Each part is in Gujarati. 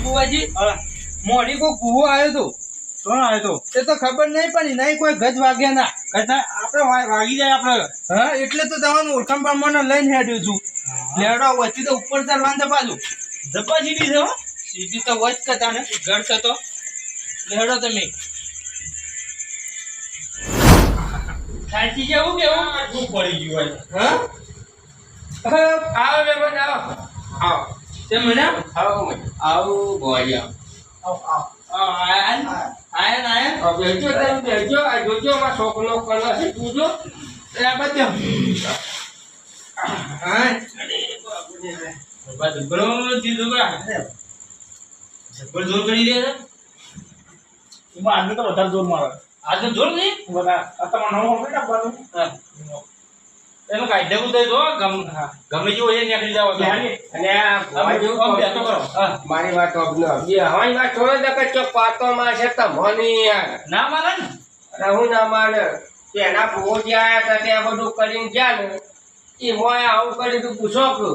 બુવાજી મોડી કોઈ કુવો આવ્યો તો કોણ આવ્યો તો એ તો ખબર નહીં પણ નહીં કોઈ ગજ વાગ્યા ના. કહેતા આપણે વાગી જાય આપણે. હા એટલે તો તમારું ઓળખાણ પ્રમાણે લઈને હેડ્યું છું લેડો વચ્ચે તો ઉપર ચડવાનું બાજુ ધબ્બા સીધી છે સીધી તો વચ કતા ને ઘર છે તો લેવડો તમે. સાચી જવું કેવું પડી ગયું હા? આવો મહેમાન આવો. આવો. તે મને આવો. આવો ગોળિયા. આયન. આયન આયન. આ બેસજો તમે બેસજો. આ જોજો છોકરો કલર છે. જોજો. એ આ બધો. હા. ધબ્બા ધબ્બરો દીધું બા ધબ્બર જોર કરી દે છે? એમાં તો વધારે જોર મારે. આજે જોર નહીં? બધા આ તમારે નવું ને હા. એનો કાયદો જો ગમ ગમે જેવો એ નીકળી જાવ તો અને આ આમ કામ જેવું બેઠો કરો. મારી વાત અબનો. એ હવાની વાત છોડો ને કે ચો પાતો માં છે તો યાર. ના માને ને? હું ના માને? તેના ભૂવો જે આયા હતા તે બધું કરીને ગયા ને એ મોય આવું કરી તું પૂછો કે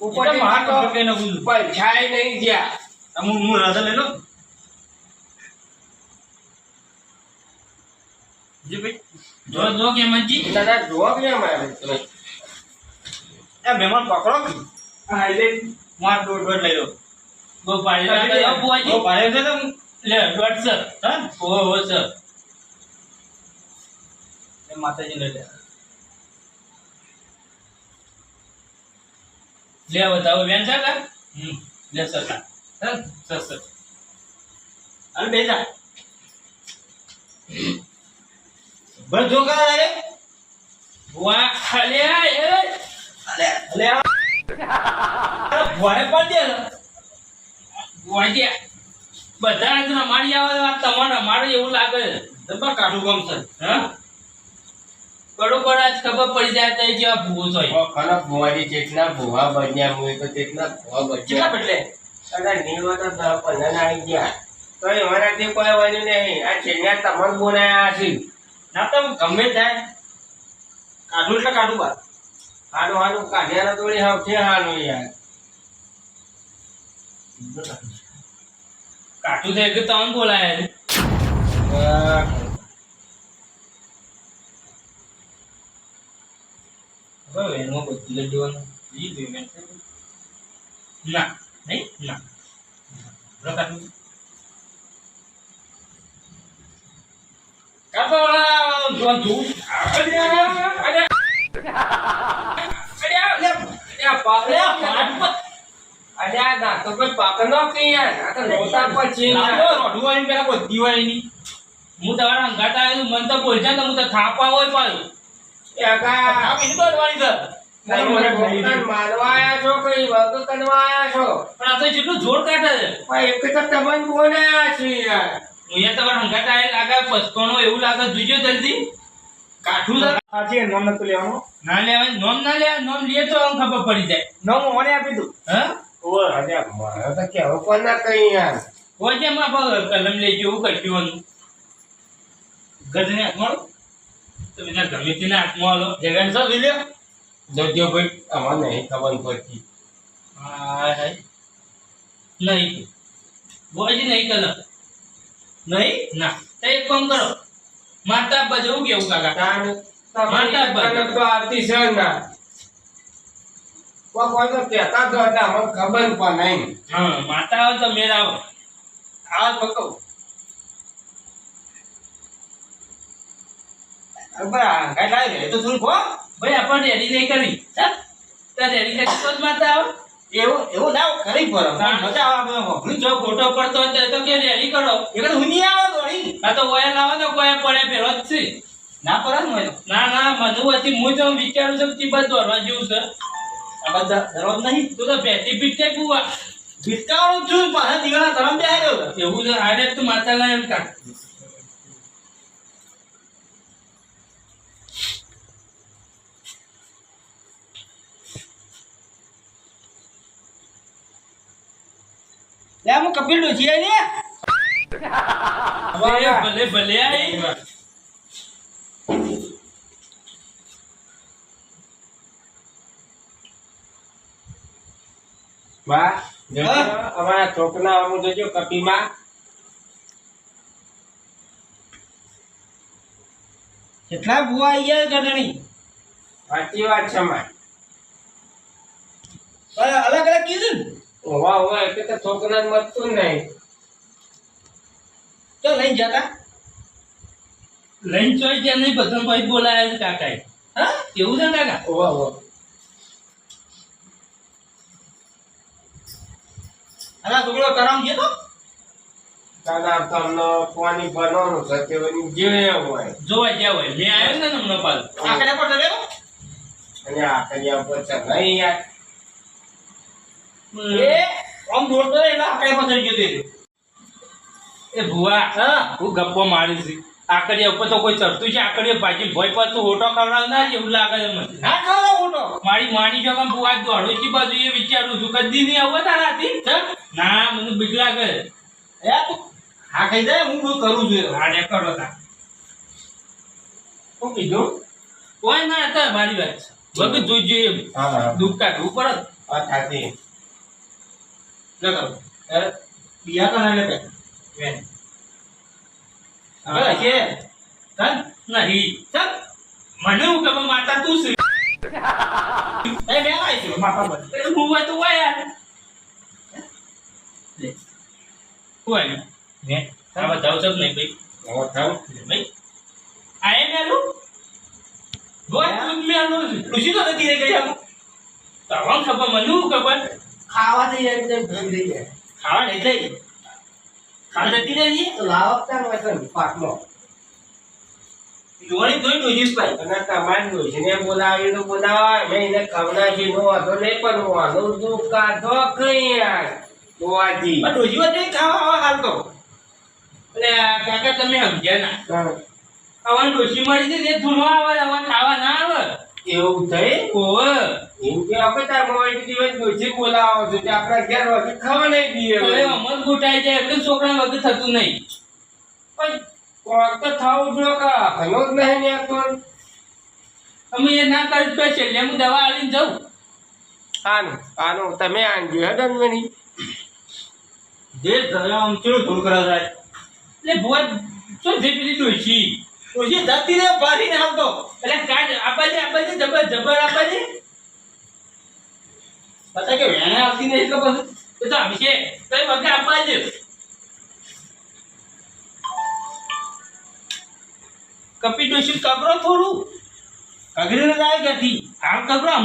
ઉપર તો ને ગુજુ પૈસાય નહીં ગયા હું હું રાધા લઈ લો. જી ભાઈ. જો જો કે મંજી દાદા મારે તમે. એ મહેમાન પકડો. કે હા એટલે માર દોઢ દોઢ લઈ લો. પાડી દોઢ સર હા ઓ સર. એ માતાજી લઈ લે. લે બતાવો બેન કે હમ લે સર. Sir sir. અરે બેજા બસ જો કરા રે એ અલે અલે ભોય પણ દે બુવાજી બધા જ મારી આવે તમને મારે એવું લાગે દબા કાઠું ગમ છે. હા? બરોબર આજ ખબર પડી જાય તો જેવા ભૂવો છે. ખરા જેટલા ભુવા બન્યા હોય તો તેટલા ભુવા કેટલા બન્યા બદલે? અને નીવા તો પંદર આવી ગયા. તો કોઈ બન્યું નહીં. આ છેલ્લા તમને બોલાયા છે. ના તો ગમે થાય કાઠું એટલે કાઠું બા હારું હારું કાઢ્યા તોડી હાવ છે હાનું યાર કાઠું થઈ ગયું તમને બોલાય છે. હવે એનો બદલી લઈ દેવાનું ઈ payment છે. ના નહીં ના બરાબર કાઠું કાપો જોન તું અલ્યા અલ્યા અલ્યા અલ્યા પાપલે હાથ પર અલ્યા ના તો કોઈ પાકનો કે યાર આ તો રોતા પર છે લાવો રોડું આવીને પેલા બધી વાળીની હું તમારા અંગાત આવેલું મન તો બોલજા ને હું તો થાપા હોય પાડું એ અગા આ બીજી બદવાની છે તમે મને ભોગતાન મારવા આયા છો? કઈ વગ કરવા આયા છો પણ આ તો જેટલું જોર કાઢે છે. એક તો તમને બોલાયા છે યાર અહીંયા તમારે હંગાતા આવેલ લાગે પસ્કોનો એવું લાગે જોજો જલ્દી. કાઠું છે આ છે નોમ નતું લેવાનો. ના લેવા નોમ ના લેવા નોમ લે તો આમ ખબર પડી જાય. નોમ ઓને આપી દઉં. હા? ઓય અલ્યા મારે તો કેવું પણ ના કઈ યાર. હોયમાં એમાં કલમ લેજો એવું કરવાનું ગજને હાથમાં તો બધા ગમે તેને હાથમાં હાલો જગન સર વિલ્યો જોજો ભાઈ અમારે નહીં ખબર પડતી. હા હા નહીં. બોજી નહીં કલમ. નહીં? ના. તો એક કામ કરો. માતા બજવું કેવું કાકા? માતા તમારી તો આરતી છે ના. કોઈ તો કહેતા તો હતા અમને ખબર પણ નહીં. હા માતા આવ તો મેળ આવો આવ પકવ બા ભાઈ આપણે રેડી નહીં કરવી ચાલ તો રેડી કરી તો જ માતા આવે. એવું એવું ના કરી પર. મજા આવે જો ખોટો પડતો હોય તો કે રેડી કરો. એકડે હુની આવે દોડી આ તો ઓયા લાવો તો કોઈ પડે પેલો જ છે. ના પર જ ના ના ના મધુવતી હું તો વિચારું છું કે બસ દોરવા જેવું છે. આ બધા દરરોજ નહીં? તું તો બેટી પીટ કુવા. બુવા ભીટકાવાનું છું પાછા દીવાના ધરમ બે આવ્યો એવું છે આડે તું માથા ના એમ કાઢ લે હું કપિલ ડોસી આવી ને ભલે ભલે આઈ. અમારા છોકરા અમુક જોજો કપીમાં કેટલા ભૂવા આવી ગયા ગઢણી સાચી વાત છે માં. અલગ અલગ કીધું ને? હોવા હોવા એટલે તો છોકરાને મળતું નહીં. તો લઈને જતા? લઈને ચોઈ ગયા નહીં બધા ભાઈ બોલાયા છે કાકાએ. હા? એવું છે ને કાકા? હોવા હોવા અલા છોકરો તરામ ગયો તો? દાદા તમને પાણી ભરવાનું છે કે જે હોય? જોવા જ્યાં હોય. મેં આવ્યો ને હમણાં પાલ આખરે પર ચડ્યો અને આ કન્યા પર છે નહીં યાર. એ આમ દોડતો એટલે આખરે પર ચડી ગયો તે. એ ભુવા હા. હું ગપ્પો મારી છે આકડિયા ઉપર તો કોઈ ચડતું છે આકડિયા ભાજી ભોય પર તું હોટો ખવડાવ ના એવું લાગે મને ના ખાવા મોટો મારી માની જો ભુવા દોડો છી બાજુ એ વિચારું છું કદી નહીં આવો તારાથી. ના મને બીક લાગે. એ તું હા ખાઈ જાય હું બધું કરું છું હાડે કરો તા. શું કીધું? કોઈ ના હતા મારી વાત છે. હા હા. દુઃખ કાઢવું પડે સાચી. એ બિયા તો ના લેતે વેન. હવે છે ચાલ. નહીં. ચાલ. મને હું ખબર માતા તું છે એ મેં આવી છું પર. એ હું હોય તો હોય લે. હોય ને? ને આ બતાવ છો નહીં ભાઈ? હો થાવ ભાઈ? આય મેલું? બોલ તું મેલું. ઋષિ તો નથી રહી ગઈ આમ. ખબર મને હું ખબર? ખાવા થઈ જાય. એટલે ભૂખ થઈ જાય ખાવા નહીં? થઈ ખાવા જતી રહી તો લાવતા વસન પાકમાં જોડી તોય ડોજીસ ભાઈ. અને તમારે ડોશીને બોલાવી તો બોલાવાય. મેં એને ખવડાવી નો વાંધો નહીં પણ વાંધો દુઃખ કાઢો કઈ યાર ગોવાજી ડોજી વાત ખાવા આવા હાલ તો. એટલે કાકા તમે સમજ્યા ના. આવા ડોશી મળી છે તે ધૂણવા આવે આવા ખાવા ના આવે. એવું થઈ ઓવે. ડોશી બોલાવો છો તે ઘેર વખત ખાવા નહીં દઈએ અમર જાય એટલે છોકરા વગર થતું નહીં. પણ કોક તો થવું જો કા? ઘણો જ નહીં ને તો અમે એ ના કરી તો છેલ્લે હું દવા આવીને જાઉં. આનું આનું તમે આંજો હે દનવની જે ધરામ ચેવું ધૂળ કરા જાય એટલે ભોજ શું થઈ પેલી ડોશી ડોજી જતી રહે ભારીને હાલ તો. એટલે કાઢ આબાજે આબાજે જબર જબર આબાજે પતા કે વેણે આવતી નહીં એટલે પછી એ તો આવશે તો એ વખતે આપવા જ કપી ડોશી કબરો થોડું. કગરીને જાય ગતી આમ કબરો આ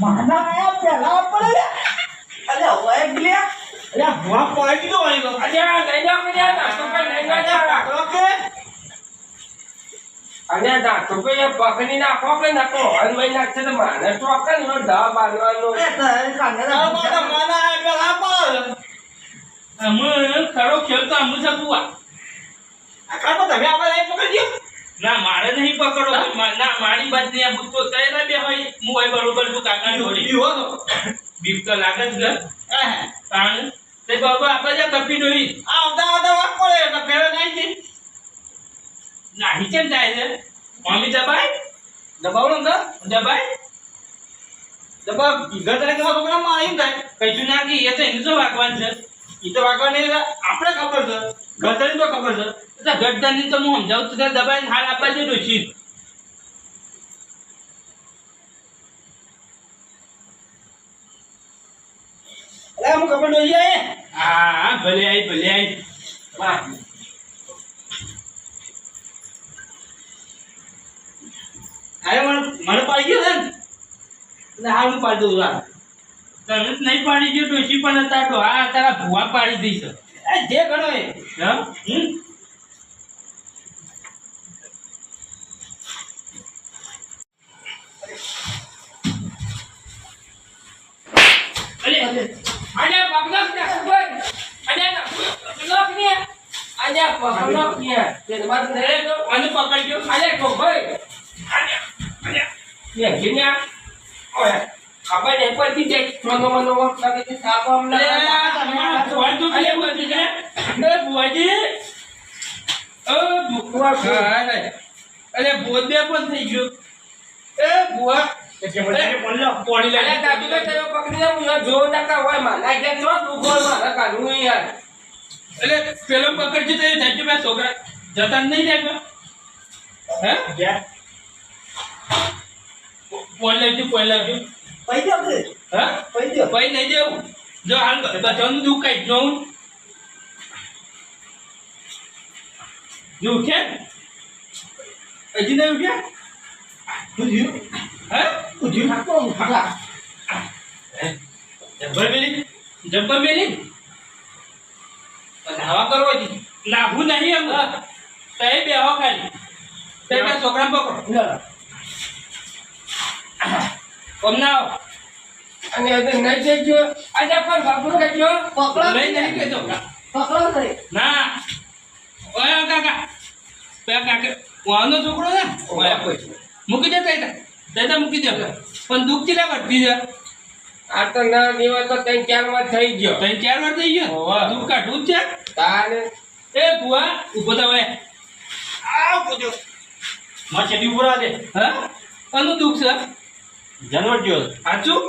માના આયા પેલા પડે અરે હોય ગયા અરે ભવા પાડી દો આઈ અરે આ લઈ જાઓ મને કરી લઈ જાઓ ઓકે અને દાંતો પે પકડી નાખો કે નાખો હર મહિને નાખશે તો માને ચોકન નો દા બાંધવાનું ખરો ખેલ તો અમે છે કાકો તમે આપણે પકડજો ના મારે નહીં પકડો ના મારી બાજુ આ બુદ્ધો તય ના બે હોય હું હોય બરોબર તું કાકા જોડી બીવો બીક તો લાગે જ ઘર હા કારણ તે બાબા આપણે જે કપી ડોઈ આવતા આવતા વાત પડે તો પેલા નહીં છે નાહી કેમ જાય છે? મમ્મી દબાય? દબાવડો ને દબાય? દબા ગત રે કેવા પ્રોગ્રામમાં જાય થાય. ના કે એ તો એનું શું વાગવાન છે? એ તો વાગવાન નહીં આપણે ખબર છે. ગતરી તો ખબર છે. તો ગઢદાની તો હું સમજાવું છું દબાઈ હાલ આપવા દે ડોશી. ખબર નહીં જાય હા હા ભલે આઈ ભલે આઈ વાહ. અરે મને મને પાડી ગયો ને. એટલે હાલ હું પાડી દઉં તને જ નહીં પાડી ગયો ડોશી પણ હતા તો હા તારા ભુવા પાડી દઈશ. એ જે ગણો એ. હા? હમ? અલે આજા પગલોક ને કોઈ આજા પગલોક ને આજા પકડો કે તે તમારે અરે તો મને પકડજો આજા તો ભાઈ આજા આજા કે જીન્યા ઓય ખબર નહીં પડતી તે મનો મનો વખત લાગે તે સાપ અમને ફોન તો કેમ બધી છે એ બુઆજી અ, ભૂ- હા, હા. અરે બોધે પણ થઈ ગયો એ બુઆ કે મને લો પાણી લઈ અરે દાદુભાઈ તમે પકડી લો હું જો ટકા હોય મારા કે છો તું મારા કાઢું યાર. એટલે પેલો પકડજો તો એ થાય પેલા છોકરા. જતા નહીં જાય હે? ગયા ફોન લેજો ફોન લેજો પૈ દો હા? પૈ દો. ભાઈ નહીં જવું જો હાલ બધાનું દુઃખ કઈ જોઉં જો ઉઠ્યા હજી નહીં ઉઠ્યા? હું? હે હું નાખો ઉઠા જબ્બર મેલી? જબ્બર મેલી? ધાવા કરવો નાહવું નહીં એમ તય બેહો ખાલી. તે બે છોકરા પકડો. કોમ ના આવો? અને હવે નહીં જજો આજે પણ બાપુ કહેજો. નહીં નહીં કહેતો પકડો નહીં ના. ઓય કાકા. પેલા કાકા. વાનો છોકરો ને ઓય મૂકી દે તૈતા તૈતા મૂકી દે. પણ દુઃખ ચીલા કરતી છે. આ તો ના દેવા તો ત્રણ ચાર વાર થઈ ગયો. ત્રણ ચાર વાર થઈ ગયો? હોવે. કાઢું છે? તારે. એ બુઆ ઊભો થા ભાઈ આવ થયો. માં ચેટી ઉભરા દે. હા? અનુ દુઃખ છે? જનવર જો સાચું?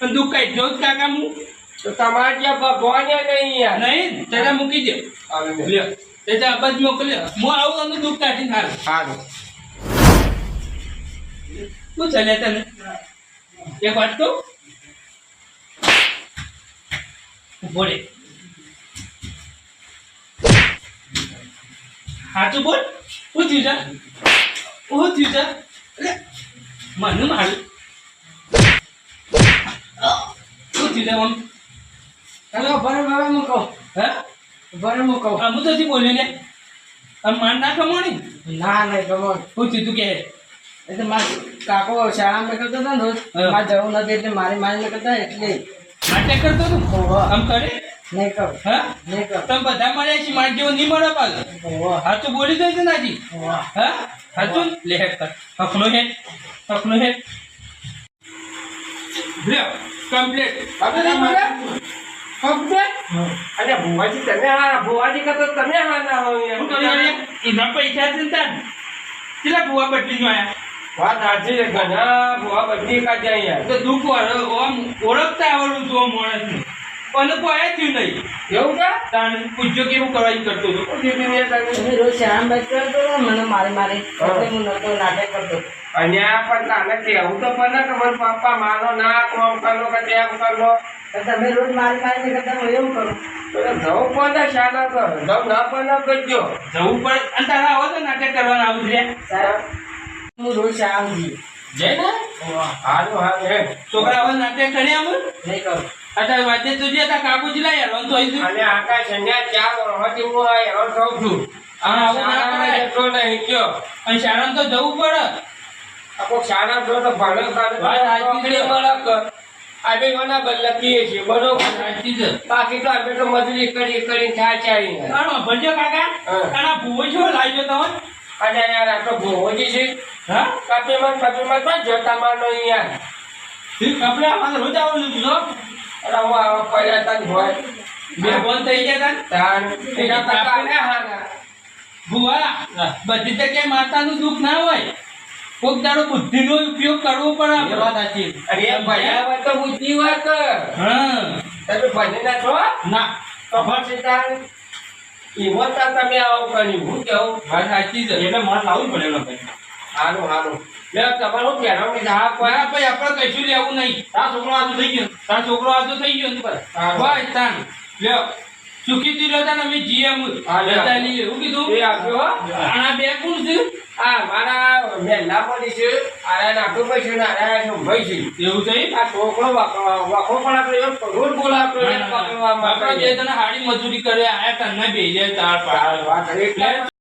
પણ દુખ કઈ જો કાકા હું તો તમારે ત્યાં ભગવાન નહીં યાર. નહીં તૈતા મૂકી દે. લ્યો. તૈતા અબજ મોકલ્યો હું આવું અનુ દુઃખ કાઢીને હાલ. હા શું ચાલે તને. એક વાત કહું? ઊભો રે સાચું બોલ? હું થયું છે હું થયું છે મને મારું શું થયું છે આમ હેલો ભરે બાબા મૂકો હે ભરે મૂકો આમ તો નથી બોલ્યો ને. માર ના કમાણી ના ના ગમો. શું થયું તું કે? એટલે મારા કાકો શાળામાં કરતા હતા ને રોજ. મારે જવું નથી એટલે મારી મારી કરતા એટલે. નાટક કરતો તું ઓહો. આમ કરે? નહીં કર. હા? નહીં કર. તમે બધા મળ્યા છે માર જેવો નહીં મળે પાછો. ઓહો. સાચું બોલી દે છે નાજી. હા? સાચું લે હેડ કર. હકનો હેડ. હકનો હેડ. લ્યો કમ્પ્લીટ આપણે નહીં અરે ભુવાજી તમે હારા. ભુવાજી કરતા તમે હો? એના પૈસા છે ને કેટલા ભૂવા બદલી નો આયા વાત સાચી છે ઘણા ભુવા બદલી કાઢ્યા યાર તો દુઃખ આમ ઓળખતા આવડું જો માણસ ને પણ કોઈ થયું નહીં. એવું કે પૂછજો કેવું કરવા કરતો હતો. રોજ શામ બાદ કરતો મને મારે મારે. એટલે હું નતો નાટક કરતો. અહીંયા પણ તાને કેવું તો પણ કે મારા પપ્પા મારો ના કોમ કરો કે તેમ કરો તો તમે રોજ મારી ને કરતા હું એવું કરું? જવું પણ શાના કર જવું ના પણ કરજો જવું પડે. અને તારા આવો તો નાટક કરવાના આવું છે હું રોજ જઈએ જય હારું હારું હે. છોકરા હવે નાટક કરી આમ? નહીં કરું. અત્યારે વાજે તું જે તા કાબુજી લાય યાર તો આવી અને આકાશ અહીંયા ચાર વર્ષથી હું આ હેરાન થઉં છું. હા આવું ના કરાય. જતો નહીં ગયો અને શાળામાં તો જવું પડે. આખો શાળા જો તો ભાડે ભણે વાત સાચી નોકરી છે. મળે. કર આજે કોના લખીએ છીએ બરોબર? સાચી જ બાકી તો અમે તો મજૂરી કરી કરી થાય ચાલી આનો ભણજો કાકા? હા. આના ભૂવો છો લાવ્યો તમે અને યાર આ તો ભોજી છે. હા? કપીમાં કપીમાં પણ જોતા માનો યાર તું કપડા અમારે રોજ આવું છું? જો અરે હું આવા પડ્યા તા હોય. બે બંધ થઈ ગયા તા તાન એના કરતા ને હારા. ભૂવા બધી જગ્યાએ માતાનું દુઃખ ના હોય? કોક દાડો બુદ્ધિનો ઉપયોગ કરવો પડે વાત સાચી. અરે હોય તો બુદ્ધિ વાત હા. તમે ભજન ના છો? ના. તો પછી તાન ઈવોત તમે આવો કર્યું હું કેવું વાત સાચી છે. એટલે મારે લાવવું પડે એમાં કઈ હારું હારું. લે તમારું કહેવાનું કે હા કોઈ ભાઈ આપણે કશું લેવું નહીં. તાર છોકરો આજુ થઈ ગયો. તાર છોકરો આજુ થઈ ગયો ને. ભાઈ તાન. લે સુખી થી રહેતા ને અમે જીએમ. એવું કીધું? એ આપ્યો. આના બે કોણ છે. આ મારા મહેલા પડી છે. આયા નાખું પૈસે ને આયા છે ભાઈ છે. એવું છે? આ છોકરો વાકો વાકો પણ આપણે રોજ બોલ આપણે આપણે જે તને હાડી મજૂરી કરે આયા તને બેજે તાર પાડ વાત એટલે